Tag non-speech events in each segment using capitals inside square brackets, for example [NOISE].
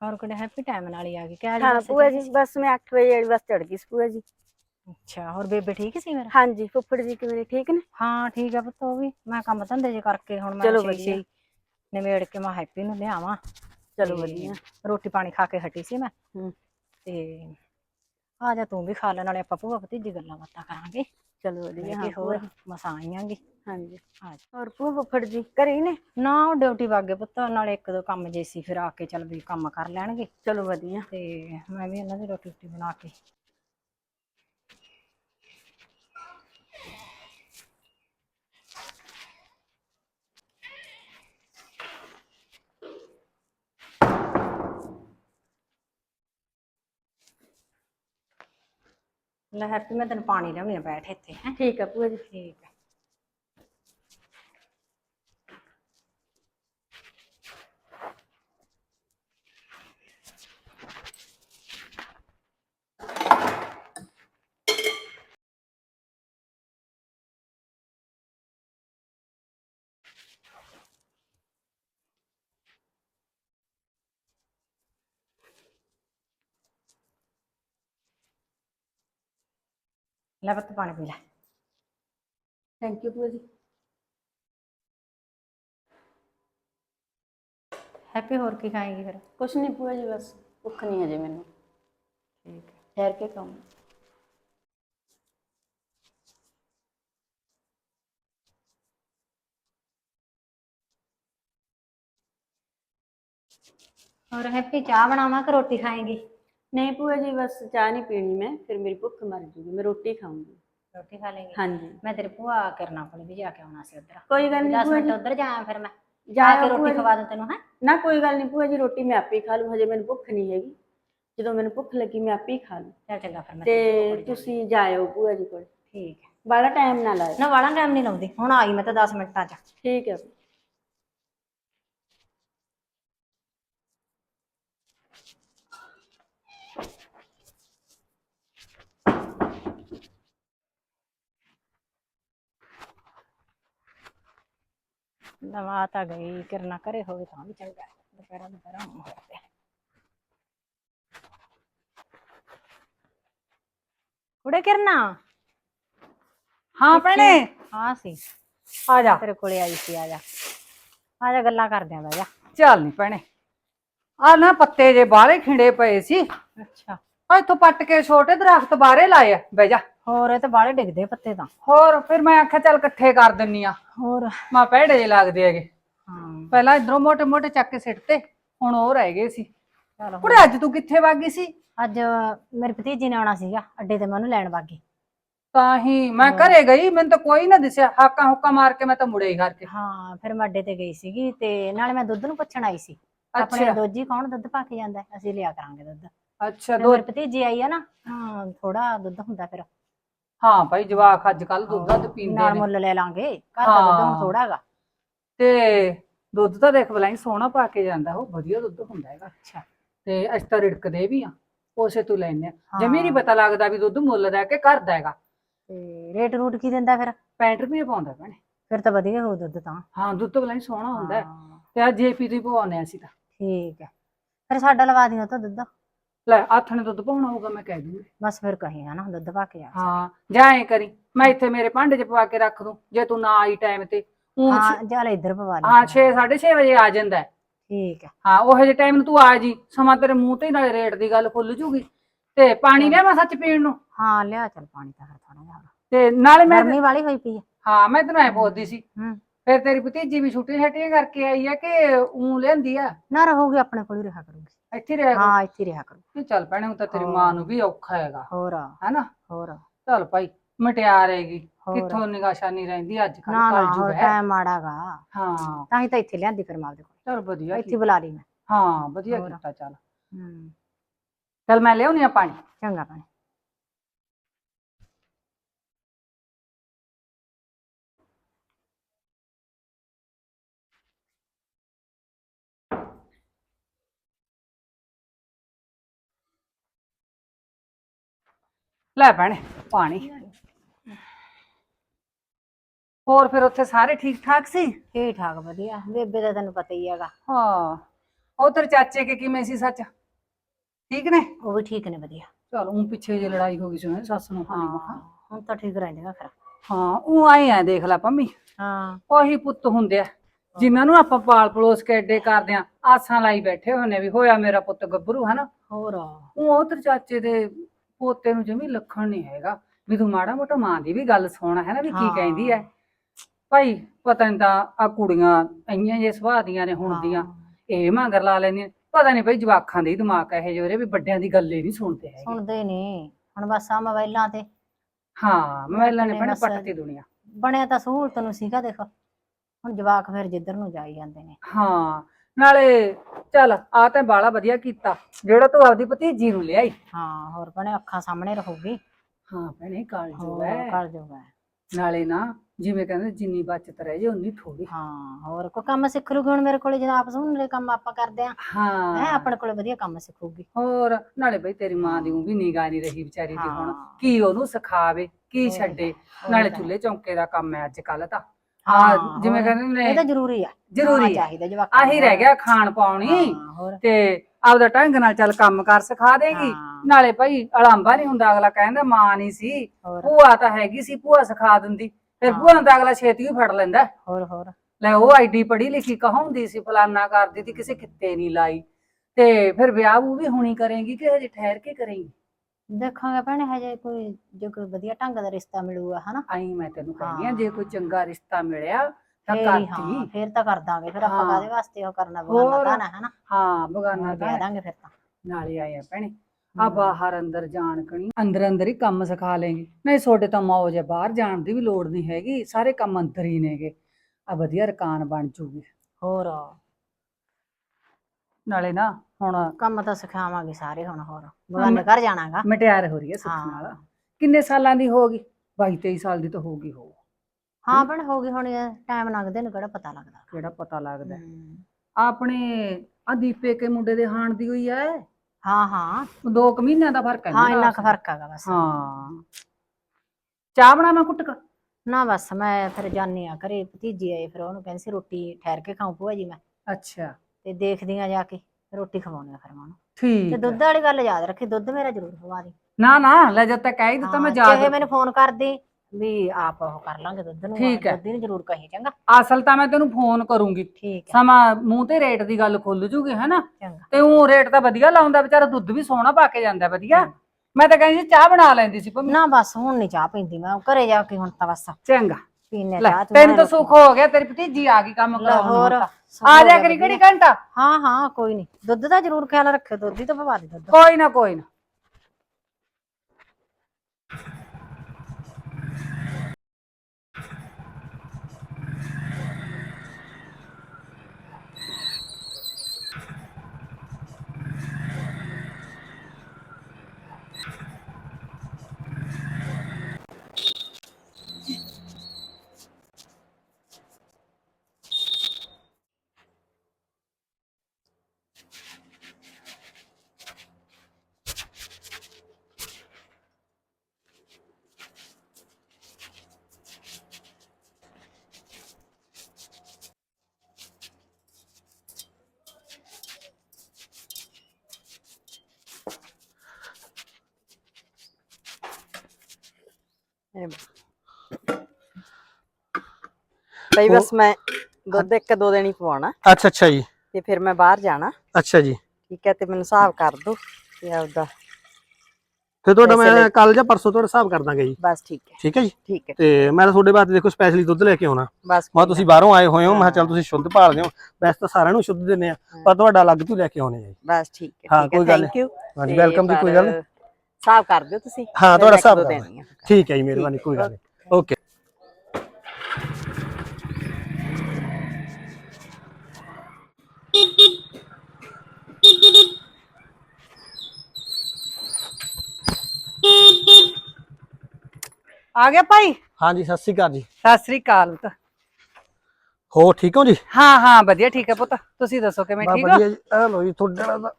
ਹੋਰ ਕਿਹੜਾ happy time ਨਾਲ ਹੀ ਆ ਗਈ ਕਹਿ ਹਾਂ ਭੂਆ ਜੀ ਬਸ ਮੈਂ 8 ਵਜੇ ਵਾਲੀ ਬੱਸ ਚੜ ਗਈ ਸੀ ਭੂਆ ਜੀ। ਅੱਛਾ ਹੋਰ ਬੇਬੇ ਠੀਕ ਸੀ ਮੇਰਾ ਹਾਂਜੀ ਫੁੱਫੜ ਜੀ ਕਿਵੇਂ ਨੇ ਠੀਕ ਨੇ? ਹਾਂ ਠੀਕ ਆ ਪੁੱਤ ਉਹ ਵੀ। ਮੈਂ ਕੰਮ ਧੰਦੇ ਜੇ ਕਰਕੇ ਹੁਣ ਮੈਂ ਚਲੋ ਛੇ- ਵਧੀਆ। ਛੇ ਨਿਬੇੜ ਕੇ ਮੈਂ ਹੈਪੀ ਨੂੰ ਲਿਆਵਾਂ। ਚਲੋ ਤੇ ਵਧੀਆ। ਰੋਟੀ ਪਾਣੀ ਖਾ ਕੇ ਹਟੀ ਸੀ ਮੈਂ। ਹੂੰ। ਤੇ ਆ ਜਾ ਤੂੰ ਵੀ ਖਾ ਲੈ ਨਾਲੇ ਆਪਾਂ ਭੂਆ ਭਤੀਜੀ ਗੱਲਾਂ ਬਾਤਾਂ ਕਰਾਂਗੇ। ਚਲੋ ਵਧੀਆ ਹਾਂ ਹੋਰ? ਮਸਾਂ ਆਈਆਂਗੀ ਹਾਂਜੀ। ਹੋਰ ਭੂਆ ਫੁੱਫੜ ਜੀ ਘਰੇ ਹੀ ਨੇ? ਨਾ ਉਹ ਡਿਊਟੀ ਵਾਗੇ ਪੁੱਤ ਨਾਲੇ ਇੱਕ ਦੋ ਕੰਮ ਜੇ ਸੀ ਫਿਰ ਆ ਕੇ ਚੱਲ ਵੀ ਕੰਮ ਕਰ ਲੈਣਗੇ। ਚਲੋ ਵਧੀਆ। ਤੇ ਮੈਂ ਵੀ ਇਹਨਾਂ ਦੀ ਰੋਟੀ ਰੋਟੀ ਬਣਾ ਕੇ ਲੈ ਹੈਪੀ ਮੈਂ ਤੈਨੂੰ ਪਾਣੀ ਲਿਆਉਣੀ ਆ ਬੈਠ ਇੱਥੇ ਹੈ। ਠੀਕ ਆ ਭੂਆ ਜੀ। ਠੀਕ ਹੈ ਲੈ ਪੁੱਤ ਪਾਣੀ ਪੀ ਲੈ। ਥੈਂਕ ਯੂ ਭੂਆ ਜੀ। ਹੈਪੀ ਹੋਰ ਕੀ ਖਾਏਗੀ ਫਿਰ? ਕੁਛ ਨਹੀਂ ਭੂਆ ਜੀ ਬਸ ਭੁੱਖ ਨਹੀਂ ਹਜੇ ਮੈਨੂੰ। ਠੀਕ ਹੈ। ਠਹਿਰ ਕੇ ਖਾਉਂ ਹੋਰ ਹੈਪੀ ਚਾਹ ਬਣਾਵਾਂ ਕਿ ਰੋਟੀ ਖਾਏਗੀ? ਨਹੀਂ ਭੂਆ ਜੀ ਬਸ ਚਾਹ ਨਹੀਂ ਪੀਣੀ ਮੈਂ ਫਿਰ ਮੇਰੀ ਭੁੱਖ ਮਰ ਜੂਗੀ ਮੈਂ ਰੋਟੀ ਖਾਊਂਗੀ। ਰੋਟੀ ਖਾ ਲੇਗੀ? ਹਾਂਜੀ। ਮੈਂ ਤੇਰੇ ਭੂਆ ਕਰਨਾ ਕੋਲ ਵੀ ਜਾ ਕੇ ਆਉਣਾ ਸੀ ਉਧਰ। ਕੋਈ ਗੱਲ ਨਹੀਂ 10 ਭੂਆ ਮਿੰਟ ਜੀ। ਉਧਰ ਜਾਇਆ ਫਿਰ ਮੈਂ। ਜਾ ਕੇ ਰੋਟੀ। ਖਵਾ ਦੂੰ ਤੈਨੂੰ ਹੈ? ਨਾ ਕੋਈ ਗੱਲ ਨਹੀਂ ਭੂਆ ਜੀ ਰੋਟੀ ਮੈਂ ਆਪੇ ਖਾ ਲੂੰ ਹਜੇ ਮੈਨੂੰ ਭੁੱਖ ਨਹੀਂ ਹੈਗੀ। ਜਦੋਂ ਮੈਨੂੰ ਭੁੱਖ ਲੱਗੀ ਮੈਂ ਆਪੇ ਖਾ ਲੂੰ। ਚੱਲ ਚੰਗਾ ਫਿਰ ਮੈਂ ਤੇ। ਤੁਸੀਂ ਜਾਇਓ ਭੂਆ ਜੀ ਕੋਲ। ਠੀਕ ਹੈ। ਬਾਲਾ ਟਾਈਮ ਨਾ ਲਾਇਓ। ਨਾ ਵਾਲਾ ਟਾਈਮ ਨਹੀਂ ਲਾਉਂਦੀ। ਹੁਣ ਆਈ ਮੈਂ ਤਾਂ 10 ਮਿੰਟਾਂ ਚ। ਠੀਕ ਹੈ। ਨਵਾ ਤਾਂ ਗਈ ਕਿਰਨਾ ਘਰੇ ਹੋਵੇ ਤਾਂ ਵੀ ਚੰਗਾ ਹੈ। ਦੁਪਹਿਰਾਂ ਦੁਪਹਿਰਾਂ ਨੂੰ ਹੋਇਆ ਪਿਆ ਕੁੜੇ ਕਿਰਨਾ? ਹਾਂ ਭੈਣੇ। ਹਾਂ ਸੀ। ਆ ਜਾ। ਤੇਰੇ ਕੋਲੇ ਆਈ ਸੀ ਆ ਜਾ। ਆ ਜਾ ਗੱਲਾਂ ਕਰਦੇ ਆਂ ਬਹਿ ਜਾ। ਚੱਲ ਨੀ ਭੈਣੇ। ਆ ਨਾ ਪੱਤੇ ਜੇ ਬਾਹਲੇ ਖਿੰਡੇ ਪਏ ਸੀ। ਅੱਛਾ। ਆ ਇੱਥੋਂ ਪੱਟ ਕੇ ਛੋਟੇ ਦਰਖਤ ਬਾਹਰੇ ਲਾਏ ਆ। ਬਹਿ ਜਾ। ਹੋਰ ਇਹ ਤਾਂ ਬਾਹਲੇ ਡਿੱਗਦੇ ਪੱਤੇ ਤਾਂ। ਹੋਰ ਫਿਰ ਮੈਂ ਆਖਿਆ ਚੱਲ ਇਕੱਠੇ ਕਰ ਦਿੰਨੀ ਆ। ਹੋਰ? ਮਾ ਭੈੜੇ ਜੇ ਲੱਗਦੇ ਹੈਗੇ। ਹਾਂ। ਪਹਿਲਾਂ ਇਧਰੋਂ ਮੋਟੇ ਮੋਟੇ ਚੱਕ ਕੇ ਸਿੱਟਤੇ ਹੁਣ ਉਹ ਰਹਿ ਗਏ ਸੀ। ਚਲ ਕੁੜੇ ਅੱਜ ਤੂੰ ਕਿੱਥੇ ਵਾਗੀ ਸੀ? ਅੱਜ ਮੇਰੀ ਭਤੀਜੀ ਨੇ ਆਉਣਾ ਸੀਗਾ ਅੱਡੇ ਤੇ ਮੈਂ ਉਹਨੂੰ ਲੈਣ ਵਾਗੀ। ਤਾਂ ਹੀ ਮੈਂ ਘਰੇ ਗਈ ਮੈਨੂੰ ਤਾਂ ਕੋਈ ਨਾ ਦਿਸਿਆ। ਹਾਕਾਂ ਹੁੱਕਾ ਮਾਰ ਕੇ ਮੈਂ ਤਾਂ ਮੁੜੇ ਹੀ ਘਰ ਕੇ। ਹਾਂ ਫਿਰ ਮੈਂ ਅੱਡੇ ਤੇ ਗਈ ਸੀਗੀ ਤੇ ਨਾਲੇ ਮੈਂ ਦੁੱਧ ਨੂੰ ਪੁੱਛਣ ਆਈ ਸੀ। ਆਪਣੇ ਅੱਛਾ ਦੋਜੀ ਕੌਣ ਦੁੱਧ ਪਾ ਕੇ ਜਾਂਦਾ ਹੈ? ਅਸੀਂ ਲਿਆ ਕਰਾਂਗੇ ਦੁੱਧ। ਅੱਛਾ ਦੋ ਮੇਰੀ ਭਤੀਜੀ ਆਈ ਆ ਨਾ। ਹਾਂ ਥੋੜਾ ਦੁੱਧ ਹੁੰਦਾ ਫਿਰ। ਹਾਂ ਭਾਈ ਜਵਾਕ ਅੱਜ ਕੱਲ ਦੁੱਧ ਦੱਧ ਪੀਂਦੇ ਨਾਲ ਨੇ। ਮੁੱਲ ਲੈ ਲਾਂਗੇ। ਘਰ ਦਾ ਦੁੱਧ ਹੁਣ ਹਾਂ। ਥੋੜਾ ਹੈਗਾ। ਤੇ ਦੁੱਧ ਤਾਂ ਦੇਖ ਬਲਾਈ ਸੋਹਣਾ ਪਾ ਕੇ ਜਾਂਦਾ ਉਹ ਵਧੀਆ ਦੁੱਧ ਹੁੰਦਾ ਹੈਗਾ। ਅੱਛਾ। ਤੇ ਅਸੀਂ ਤਾਂ ਰਿੜਕਦੇ ਵੀ ਆ ਉਸੇ ਤੋਂ ਲੈਨੇ ਆ ਹਾਂ। ਜਮੀ ਨਹੀਂ ਪਤਾ ਲੱਗਦਾ ਵੀ ਦੁੱਧ ਮੁੱਲ ਦਾ ਕਿ ਘਰ ਦਾ ਹੈਗਾ। ਤੇ ਰੇਟ ਰੂਟ ਕੀ ਦਿੰਦਾ ਫਿਰ? 65 ਰੁਪਏ ਪਾਉਂਦਾ ਭੈਣੇ। ਫਿਰ ਤਾਂ ਵਧੀਆ ਹੋਊ ਦੁੱਧ ਤਾਂ। ਹਾਂ ਦੁੱਧ ਬਲਾਈ ਸੋਹਣਾ ਹੁੰਦਾ। ਹੈ। ਹਾਂ, ਤੇ ਆ ਜੇਪੀ ਤੋਂ ਹੀ ਪਵਾਉਂਦੇ ਆ ਅਸੀਂ ਤਾਂ। ਠੀਕ ਹੈ। ਫਿਰ ਸਾਡਾ ਲਵਾ ਦਿਓ ਤਾਂ ਦੁੱਧ। ਲੈ ਨੇ ਦੁੱਧ ਪਾਉਣਾ ਹੋਊਗਾ ਮੈਂ ਕਹਿ ਦੂੰਗੀ। ਬਸ ਫਿਰ ਕਹੀ ਨਾ ਦੁੱਧ ਪਾ ਕੇ ਆ। ਹਾਂ ਜਾਂ ਐ ਕਰੀ ਮੈਂ ਇੱਥੇ ਮੇਰੇ ਭਾਂਡੇ 'ਚ ਪਵਾ ਕੇ ਰੱਖ ਦੂੰ ਜੇ ਤੂੰ ਨਾ ਆਈ ਟਾਈਮ ਤੇ। ਊਂ ਹਾਂ ਛੇ- ਚੱਲ ਇੱਧਰ ਪਵਾ ਲਈ। ਹਾਂ 6 6:30 ਵਜੇ ਆ ਜਾਂਦਾ। ਹੈ। ਠੀਕ ਹੈ ਹਾਂ ਉਹ ਜਿਹੇ ਟਾਈਮ ਨੂੰ ਤੂੰ ਆ ਜੀ ਸਮਾਂ ਤੇਰੇ ਮੂੰਹ ਤੇ ਹੀ ਨਾਲੇ ਰੇਟ ਦੀ ਗੱਲ ਖੁੱਲ ਜੂਗੀ। ਤੇ ਪਾਣੀ ਲਿਆ ਮੈਂ ਸੱਚ ਪੀਣ ਨੂੰ? ਹਾਂ ਲਿਆ ਚੱਲ ਪਾਣੀ ਤਾਂ ਫਿਰ ਥੋੜਾ ਜਿਹਾ। ਤੇ ਨਾਲੇ ਮੈਂ ਗਰਮੀ ਵਾਲੀ ਹੋਈ ਪਈ ਹੈ ਹਾਂ ਮੈਂ ਤੈਨੂੰ ਐ ਪੁੱਛਦੀ ਸੀ। ਹੂੰ। ਫਿਰ ਤੇਰੀ ਭਤੀਜੀ ਵੀ ਛੁੱਟੀਆਂ ਛੱਟੀਆਂ ਕਰਕੇ ਆਈ ਆ ਕਿ ਉਂ ਲੈਂਦੀ ਆ? ਨਾ ਰਹੂਗੀ ਆਪਣੇ ਕੋਲ ਹੀ ਰਿਹਾ ਕਰੂਗੀ। ਇੱਥੇ ਰਹਿ ਹਾਂ ਇੱਥੇ ਰਿਹਾ ਕਰੂ। ਗਈ ਚੱਲ ਭੈਣੇ ਹੁਣ ਤਾਂ ਤੇਰੀ। ਮਾਂ ਨੂੰ ਵੀ ਔਖਾ ਹੈਗਾ। ਹੋਰ। ਹੈਨਾ? ਹੋਰ। ਚੱਲ ਭਾਈ ਮਟਿਆਰ ਹੈਗੀ। ਹੋਰ। ਕਿੱਥੋਂ ਨਿਗਾਸ਼ਾਨੀ ਰਹਿੰਦੀ ਅੱਜ ਕੱਲ ਨਾ ਨਾ ਹੋਰ ਹੈ। ਟਾਈਮ ਮਾੜਾਗਾ ਹਾਂ। ਤਾਂ ਹੀ ਤਾਂ ਇੱਥੇ ਲਿਆਂਦੀ ਫਿਰ ਮੈਂ ਆਪਦੇ ਕੋਲ। ਚੱਲ ਵਧੀਆ ਇੱਥੇ ਕੀਤਾ। ਬੁਲਾ ਲਈ ਮੈਂ। ਹਾਂ ਵਧੀਆ ਹੋਰ। ਕੀਤਾ ਚੱਲ। ਹੂੰ। ਚੱਲ ਮੈਂ ਲਿਆਉਣੀ ਆ ਪਾਣੀ। ਚੰਗਾ ਭੈਣੇ। ਲੈ ਭੈਣੇ ਪਾਣੀ। ਹੋਰ ਫਿਰ ਉੱਥੇ ਸਾਰੇ ਠੀਕ ਠਾਕ ਸੀ? ਠੀਕ ਠਾਕ ਵਧੀਆ। ਬੇਬੇ ਦਾ ਤੈਨੂੰ ਪਤਾ ਹੀ ਹੈਗਾ। ਹਾਂ ਉਹ ਤੇਰੇ ਚਾਚੇ ਕੇ ਕਿਵੇਂ ਸੀ ਸੱਚ? ਠੀਕ ਨੇ? ਉਹ ਵੀ ਠੀਕ ਨੇ ਵਧੀਆ। ਚਲ ਉਹ ਪਿੱਛੇ ਜੇ ਲੜਾਈ ਹੋ ਗਈ ਸੀ ਉਹਨਾਂ ਦੀ ਸੱਸ ਨੂੰ ਹਾਂ ਹੁਣ ਤਾਂ ਠੀਕ ਰਹਿੰਦੀਆਂ ਫਿਰ। ਹਾਂ ਉਹ ਆਏ ਆ ਦੇਖ ਲੈ ਪੰਮੀ। ਹਾਂ। ਉਹੀ ਪੁੱਤ ਹੁੰਦੇ ਆ ਜਿਨ੍ਹਾਂ ਨੂੰ ਆਪਾਂ ਪਾਲ ਪਲੋਸ ਕੇ ਐਡੇ ਕਰਦੇ ਆ ਆਸਾਂ ਲਾਈ ਬੈਠੇ ਹੁੰਨੇ ਵੀ ਹੋਇਆ ਮੇਰਾ ਪੁੱਤ ਗੱਭਰੂ ਹਨਾ? ਹੋਰ। ਉਹ ਉਹ ਤੇਰੇ ਚਾਚੇ ਦੇ ਪੋਤੇ ਨੂੰ ਜਮੀ ਲੱਖਣ ਨਹੀਂ ਹੈਗਾ। ਵੀ ਤੂੰ ਮਾੜਾ ਮੋਟਾ ਮਾਂ ਦੀ ਵੀ ਗੱਲ ਸੁਣ ਹੈ ਨਾ ਵੀ ਕੀ ਹਾਂ। ਕਹਿੰਦੀ ਐ। ਭਾਈ ਪਤਾ ਨਹੀਂ ਤਾਂ ਆ ਕੁੜੀਆਂ ਇੰਨੀਆਂ ਜੇ ਸੁਭਾਅ ਦੀਆਂ ਨੇ ਹੁਣ ਦੀਆਂ। ਇਹ ਮਗਰ ਲਾ ਲੈਂਦੀਆਂ। ਪਤਾ ਨਹੀਂ ਭਾਈ ਜਵਾਖਾਂ ਦੇ ਹੀ ਦਿਮਾਗ ਇਹੋ ਜਿਹੇ ਵੀ ਵੱਡਿਆਂ ਦੀ ਗੱਲ ਹੀ ਨਹੀਂ ਸੁਣਦੇ ਹੈਗੇ। ਸੁਣਦੇ ਨਹੀਂ ਹੁਣ ਬਸ ਆ ਮੋਬਾਈਲਾਂ ਤੇ। ਹਾਂ ਮਹਿਲਾ ਨੇ ਨੇ ਭੈਣੇ ਬਸ- ਪੱਟਤੀ ਦੁਨੀਆ। ਬਣਿਆ ਤਾਂ ਸਹੂਲਤ ਨੂੰ ਸੀਗਾ ਦੇਖੋ। ਹੁਣ ਜਵਾਕ ਫਿਰ ਜਿੱਧਰ ਨੂੰ ਜਾਈ ਜਾਂਦੇ ਨੇ। ਹਾਂ ਨਾਲੇ ਚੱਲ ਆ ਤਾਂ ਬਾਲਾ ਵਧੀਆ ਕੀਤਾ। ਜਿਹੜਾ ਤੂੰ ਆਪਦੀ ਭਤੀਜੀ ਨੂੰ ਲਿਆਈ। ਹਾਂ ਹੋਰ ਬਣੇ ਅੱਖਾਂ ਸਾਹਮਣੇ ਰਹੂਗੀ। ਹਾਂ ਭੈਣੇ ਕਾਲ ਜੋ ਹੋਰ ਹੈ। ਕਰ ਜੂਗਾ ਨਾਲੇ ਨਾ ਜਿਵੇਂ ਕਹਿੰਦੇ ਜਿੰਨੀ ਬਚਤ ਰਹਿ ਜੇ ਉਨੀ ਥੋੜੀ ਹਾਂ ਹੋਰ ਕੋਈ ਕੰਮ ਸਿੱਖ ਲੂਗੀ ਹੁਣ ਮੇਰੇ ਕੋਲੇ ਜਦੋਂ ਆਪ ਸੁਣਨੇ ਕੰਮ ਆਪਾਂ ਕਰਦੇ ਆ। ਹੈ। ਹਾਂ ਆਪਣੇ ਕੋਲੇ ਵਧੀਆ ਕੰਮ ਸਿੱਖੂਗੀ ਹੋਰ ਨਾਲੇ ਬਈ ਤੇਰੀ ਮਾਂ ਦੀ ਊਂ ਵੀ ਨਿਗਾਹ ਨਹੀਂ ਰਹੀ ਵਿਚਾਰੀ ਦੀ ਹੁਣ। ਹਾਂ। ਕੀ ਉਹਨੂੰ ਸਿਖਾਵੇ ਕੀ ਉਹੀ ਛੱਡੇ। ਉਹੀ ਨਾਲੇ ਤਾਂ। ਚੁੱਲ੍ਹੇ ਚੌਂਕੇ ਦਾ ਕੰਮ ਹੈ ਅੱਜ ਕੱਲ ਤਾਂ। ਹਾਂ, ਜਿਵੇਂ। ਕਹਿੰਦੇ ਇਹ ਤਾਂ ਨੇ ਜ਼ਰੂਰੀ ਆ। ਜ਼ਰੂਰੀ ਆਉਣਾ ਆ। ਚਾਹੀਦਾ ਜਵਾਕਾਂ ਆਹੀ। ਰਹਿ ਗਿਆ ਖਾਣ ਪਾਉਣੀ ਹਾਂ, ਹੋਰ। ਤੇ ਆਪਦਾ ਢੰਗ ਨਾਲ ਚੱਲ ਕੰਮ ਕਰ ਸਿਖਾ ਦੇਗੀ। ਹਾਂ, ਨਾਲੇ ਭਾਈ ਅਲਾਂਬਾ ਨਹੀਂ ਹੁੰਦਾ ਅਗਲਾ ਕਹਿੰਦਾ ਮਾਂ ਨਹੀਂ ਸੀ। ਹੋਰ। ਭੂਆ ਤਾਂ ਹੈਗੀ ਸੀ ਭੂਆ ਸਿਖਾ ਦਿੰਦੀ। ਫਿਰ ਹਾਂ। ਭੂਆ ਨੂੰ ਤਾਂ ਅਗਲਾ ਛੇਤੀ ਹੀ ਫੜ ਲੈਂਦਾ। ਹੋਰ ਹੋਰ। ਲੈ ਉਹ ਐਡੀ ਪੜ੍ਹੀ ਲਿਖੀ ਕਹਾਉਂਦੀ ਸੀ ਫਲਾਨਾ ਕਰਦੀ ਤੀ ਕਿਸੇ ਕਿੱਤੇ ਨਹੀਂ ਲਾਈ। ਤੇ ਫਿਰ ਵਿਆਹ ਵੂ ਵੀ ਹੁਣੀ ਕਰੇਗੀ ਕਿ ਹਜੇ ਠਹਿਰ ਕੇ ਕਰੇਗੀ? ਦੇਖਾਂਗੇ ਭੈਣੇ ਹਜੇ ਕੋਈ ਜੇ ਕੋਈ ਵਧੀਆ ਢੰਗ ਦਾ ਰਿਸ਼ਤਾ ਮਿਲੂਗਾ ਹਨਾ? ਆਈ ਮੈਂ ਤੈਨੂੰ ਕਹਿੰਦੀ ਆ। ਜੇ ਕੋਈ ਚੰਗਾ ਰਿਸ਼ਤਾ ਮਿਲਿਆ ਤਾਂ ਫੇਰ ਹੀ ਫੇਰ ਤਾਂ ਕਰ ਦਾਂਗੇ ਫਿਰ ਆਪਾਂ ਹਾਂ। ਕਾਦੇ ਵਾਸਤੇ ਉਹ ਕਰਨਾ ਹੋਰ। ਬਗਾਨਾ ਤਾਂ ਨਾ ਹਨਾ? ਹਾਂ ਬਗਾਨਾ ਕਹਿ ਦਾਂਗੇ ਫਿਰ ਤਾਂ। ਨਾਲੇ ਆਇਆ ਭੈਣੇ। ਆ ਬਾਹਰ ਅੰਦਰ ਜਾਣ ਕਣੀ ਅੰਦਰ ਅੰਦਰ ਹੀ ਕੰਮ ਸਿਖਾ ਲੇਗੀ ਨਹੀਂ ਛੋਟੇ ਤਾਂ ਮੌਜ ਹੈ ਬਾਹਰ ਜਾਣ ਦੀ ਵੀ ਲੋੜ ਨਹੀਂ ਹੈਗੀ ਸਾਰੇ ਕੰਮ ਅੰਦਰ ਹੀ ਨੇਗੇ। ਆ ਵਧੀਆ ਰਕਾਨ ਬਣ ਜੂਗੀ। ਹੋਰ? ਨਾਲੇ ਨਾ ਹੁਣ ਕੰਮ ਤਾਂ ਸਿਖਾਵਾਂਗੇ ਸਾਰੇ ਹੁਣ ਹੋਰ। ਬਗਾਨੇ ਘਰ ਜਾਣਾਗਾ। ਮਟਿਆਰ ਹੋ ਰਹੀ ਹੈ ਸੁੱਖ ਹਾਂ। ਨਾਲ। ਕਿੰਨੇ ਸਾਲਾਂ ਦੀ ਹੋਗੀ 22 23 ਸਾਲ ਦੀ ਤਾਂ ਹੋਗੀ ਹੋ ਹਾਂ। ਭੈਣ ਹੋ ਗਈ ਹੁਣ ਟਾਈਮ ਲੰਘਦੇ ਨੂੰ ਕਿਹੜਾ ਪਤਾ ਲੱਗਦਾ। ਕਿਹੜਾ ਪਤਾ ਲੱਗਦਾ ਹਮ, ਆਪਣੇ ਆ ਦੀਪੇ ਕੇ ਮੁੰਡੇ ਦੇ ਹਾਣ ਦੀ ਹੋਈ ਐ ਹਾਂ ਹਾਂ। ਦੋ ਕੁ ਮਹੀਨਿਆਂ ਦਾ ਫ਼ਰਕ ਹੈ ਹਾਂ ਇੰਨਾ ਕੁ ਫ਼ਰਕ ਹੈਗਾ ਬਸ। ਹਾਂ। ਚਾਹ ਬਣਾਵਾਂ ਕੁੱਟਕ ਨਾ ਬਸ ਮੈਂ ਫਿਰ ਜਾਣੀ ਆ ਘਰੇ। ਭਤੀਜੀ ਆਏ ਫਿਰ ਉਹਨੂੰ ਕਹਿੰਦੀ ਸੀ ਰੋਟੀ ਠਹਿਰ ਕੇ ਖਾਉ ਭੂਆ ਜੀ ਮੈਂ। ਅੱਛਾ। ਤੇ ਦੇਖਦੀ ਆ ਜਾ ਕੇ ਰੋਟੀ ਖਵਾਉਣੀ ਆ ਫਿਰ ਮੈਂ ਉਹਨੂੰ। ਠੀਕ ਤੇ। ਦੁੱਧ ਵਾਲੀ ਗੱਲ ਯਾਦ ਰੱਖੀ ਦੁੱਧ ਮੇਰਾ ਜ਼ਰੂਰ ਖਵਾ ਦੀ। ਨਾ ਨਾ ਲੈ ਜਦ ਤੱਕ ਕਹਿ ਹੀ ਦਿੱਤਾ ਮੈਂ ਹਾਂ, ਯਾਦ ਚਾਹੇ ਮੈਨੂੰ ਫੋਨ ਕਰਦੀ ਵੀ ਆਪ ਉਹ ਕਰ ਲਾਂਗੇ ਦੁੱਧ ਨੂੰ ਠੀਕ ਹੈ। ਦੁੱਧ ਨੂੰ ਜ਼ਰੂਰ ਕਹੀ ਚੰਗਾ। ਅਸਲ ਤਾਂ ਮੈਂ ਤੈਨੂੰ ਫੋਨ ਕਰੂੰਗੀ। ਠੀਕ ਹੈ ਸਮਾਂ ਮੂੰਹ ਤੇ ਰੇਟ ਦੀ ਗੱਲ ਖੁੱਲ ਜੂਗੀ ਹੈਨਾ? ਚੰਗਾ। ਤੇ ਉਹ ਰੇਟ ਤਾਂ ਵਧੀਆ ਲਾਉਂਦਾ ਵਿਚਾਰਾ ਦੁੱਧ ਵੀ ਸੋਹਣਾ ਪਾ ਕੇ ਜਾਂਦਾ ਵਧੀਆ। ਮੈਂ ਤਾਂ ਕਹਿੰਦੀ ਸੀ ਚਾਹ ਬਣਾ ਲੈਂਦੀ ਸੀ ਭੰਮੀ ਨਾ ਬਸ ਹੁਣ ਨਹੀਂ ਚਾਹ ਪੀਂਦੀ ਮੈਂ ਘਰੇ ਜਾ ਕੇ ਹੁਣ ਤਾਂ ਬਸ। ਚੰਗਾ। ਪੀਨੇ ਲੈ ਚਾਹ ਤੈਨੂੰ ਤਾਂ ਸੁੱਖ ਹੋ ਗਿਆ ਤੇਰੀ ਭਤੀਜੀ ਆ ਗਈ ਕੰਮ ਕਰਾਉਣ ਹੋਰ ਤਾਂ। ਆ ਜਾ ਕਰੀ। ਘੜੀ ਘੰਟਾ। ਹਾਂ ਹਾਂ ਕੋਈ ਨਹੀਂ ਦੁੱਧ ਦਾ ਜ਼ਰੂਰ ਖਿਆਲ ਰੱਖਿਓ ਦੁੱਧ ਹੀ ਤਾਂ ਪਵਾ ਦੇ ਦੁੱਧ। ਕੋਈ ਨਾ ਕੋਈ ਨਾ। ਬਈ ਬਸ ਮੈਂ ਦੁੱਧ ਇੱਕ ਦੋ ਦਿਨ ਹੀ ਪਵਾਉਣਾ। ਅੱਛਾ ਅੱਛਾ ਜੀ। ਤੇ ਫਿਰ ਮੈਂ ਬਾਹਰ ਜਾਣਾ। ਅੱਛਾ ਜੀ। ਠੀਕ ਹੈ ਤੇ ਮੈਨੂੰ ਹਿਸਾਬ ਕਰ ਦੋ ਤੇ ਆਪਦਾ ਫਿਰ ਤੁਹਾਡਾ ਮੈਂ ਕੱਲ ਜਾਂ ਪਰਸੋਂ ਤੁਹਾਡਾ ਹਿਸਾਬ ਕਰ ਦਾਂਗਾ ਜੀ। ਬਸ ਠੀਕ ਹੈ। ਠੀਕ ਹੈ ਜੀ? ਠੀਕ ਹੈ। ਤੇ ਮੈਂ ਤਾਂ ਤੁਹਾਡੇ ਵਾਸਤੇ ਦੇਖੋ ਸਪੈਸ਼ਲੀ ਦੁੱਧ ਲੈ ਕੇ ਆਉਣਾ। ਬਸ ਮੈਂ ਤੁਸੀਂ। ਬਾਹਰੋਂ ਆਏ ਹੋਏ ਹੋ ਮੈਂ ਚੱਲ ਤੁਸੀਂ ਸ਼ੁੱਧ ਭਾਲਦੇ ਹੋ ਵੈਸੇ ਤਾਂ ਸਾਰਿਆਂ ਨੂੰ ਸ਼ੁੱਧ ਦਿੰਦੇ ਆ ਪਰ ਤੁਹਾਡਾ ਅਲੱਗ ਤੋਂ ਲੈ ਕੇ ਆਉਣੇ ਆ ਜੀ। ਬਸ ਠੀਕ ਹੈ ਹਾਂ, ਕੋਈ ਗੱਲ ਯੂ ਹਾਂਜੀ ਵੈਲਕਮ ਜੀ ਕੋਈ ਗੱਲ ਨਹੀਂ ਹਿਸਾਬ ਕਰ ਦਿਓ ਤੁਸੀਂ। ਹਾਂ ਫਿਰ ਤੁਹਾਡਾ ਮੈਂ ਇੱਕ ਹਿਸਾਬ ਦੋ ਕਰ ਦੇਣੀ ਆ। ਠੀਕ ਹੈ ਜੀ ਮਿਹਰਬਾਨੀ ਕੋਈ ਗੱਲ ਨਹੀਂ। ਓਕੇ। ਆ ਗਿਆ ਭਾਈ? ਹਾਂਜੀ ਸਤਿ ਸ਼੍ਰੀ ਅਕਾਲ ਜੀ। ਸਤਿ ਸ੍ਰੀ ਅਕਾਲ ਪੁੱਤ। ਹੋ ਠੀਕ ਹੋ ਜੀ? ਹਾਂ ਹਾਂ ਵਧੀਆ ਠੀਕ ਹੈ ਪੁੱਤ। ਤੁਸੀਂ ਦੱਸੋ ਕਿਵੇਂ ਬਸ ਠੀਕ ਹੋ? ਵਧੀਆ ਜੀ। ਆ ਲੋ ਜੀ ਤੁਹਾਡੇ ਨਾਲ ਤਾਂ